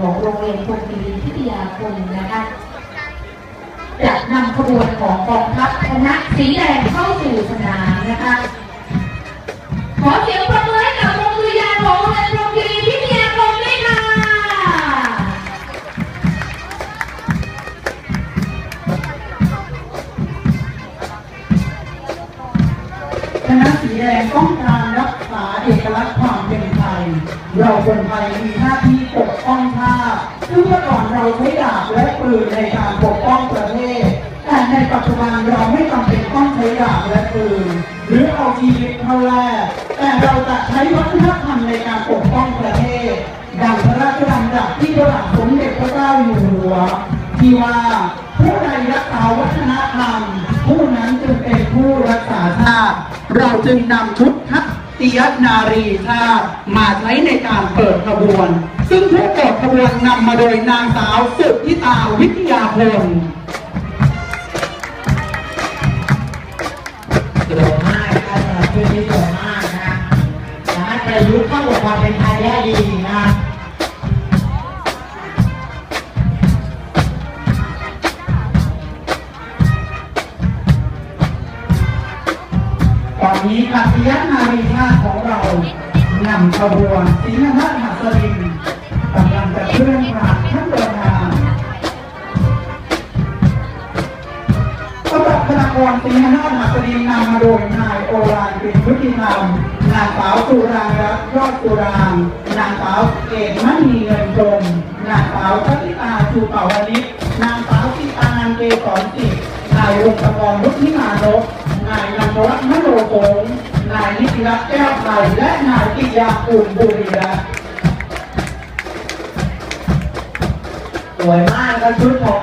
ของโรงเรียนพงศิริพิทยาคมนะคะจะนำขบวนของกองทัพคณะสีแดงเข้าสู่สนามนะคะ ขอเสียงปรบมือให้กับโรงเรียนของโรงเรียนพงศิริพิทยาคมด้วยค่ะคณะสีแดงต้องการรักษาเอกลักษณ์ความเป็นไทย เราคนไทยมีหน้าที่ ซึ่งเมื่อก่อนเราใช้ดาบและปืนในการปกป้องประเทศ แต่ในปัจจุบันเราไม่จำเป็นต้องใช้ดาบและปืนหรือเอาชีวิตเข้าแลกแต่เราจะใช้วัฒนธรรมในการปกป้องประเทศ ดังพระราชดำรัสที่พระบาทสมเด็จพระเจ้าอยู่หัว ที่ว่าผู้ใดรักษาวัฒนธรรม ผู้นั้นจึงเป็นผู้รักษาชาติเราจึงนำชุดทั ติยนารีชาติมาใช้ในการเปิดขบวน ซึ่งผู้เปิดขบวนนำมาโดยนางสาวสุทธิตาวิทยาพลสวยมากนะครับชื่อนี้สวยมากนะสามารถประยุกต์เข้ากับความเป็นไทยได้ดีนะ นนี้กัตยนารีชาติของเรานำขบวนสีนพัฒน์หัสลินกำลังจะเคลื่อนผ่านท่านประธานสำหรับคณะกรสีนพัฒน์หัสลินนำมาโดยนายโอรานเป็นพุทธิธรรมนางสาวสุรางรัตน์ยอดสุรางนางสาวเกตมณีเงินจมนางสาวชติตาชูเป่าวนิชนางสาวสีตานเกสรจิตนายวงศกรวุฒิมานพ รัตน์แก้วไทยและนายปิยาภูมิบุรีรัตน์สวยมากครับชุดของ